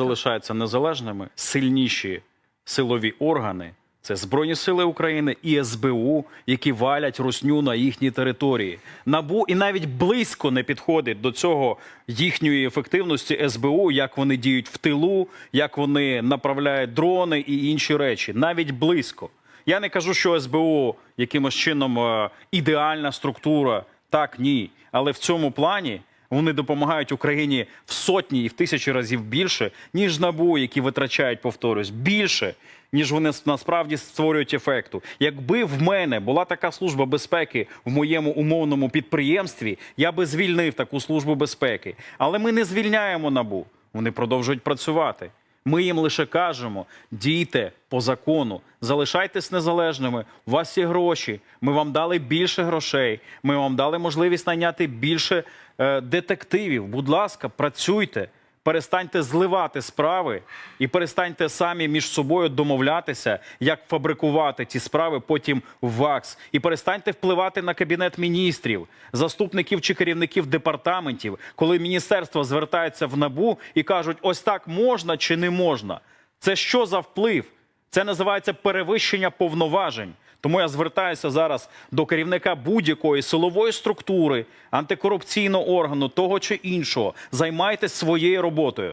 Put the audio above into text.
залишаються незалежними, сильніші силові органи. Це Збройні Сили України і СБУ, які валять русню на їхній території. Набу і навіть близько не підходить до цього їхньої ефективності СБУ, як вони діють в тилу, як вони направляють дрони і інші речі. Навіть близько. Я не кажу, що СБУ якимось чином е, ідеальна структура. Так, ні. Але в цьому плані вони допомагають Україні в сотні і в тисячі разів більше, ніж НАБУ, які витрачають, повторюсь, більше, ніж вони насправді створюють ефекту. Якби в мене була така служба безпеки в моєму умовному підприємстві, я би звільнив таку службу безпеки. Але ми не звільняємо НАБУ. Вони продовжують працювати. Ми їм лише кажемо: дійте по закону, залишайтесь незалежними. У вас є гроші. Ми вам дали більше грошей. Ми вам дали можливість найняти більше е, детективів. Будь ласка, працюйте. Перестаньте зливати справи і перестаньте самі між собою домовлятися, як фабрикувати ці справи потім в ВАКС. І перестаньте впливати на кабінет міністрів, заступників чи керівників департаментів, коли міністерство звертається в набу і кажуть, ось так можна чи не можна. Це що за вплив? Це називається перевищення повноважень. Тому я звертаюся зараз до керівника будь-якої силової структури, антикорупційного органу, того чи іншого. Займайтесь своєю роботою.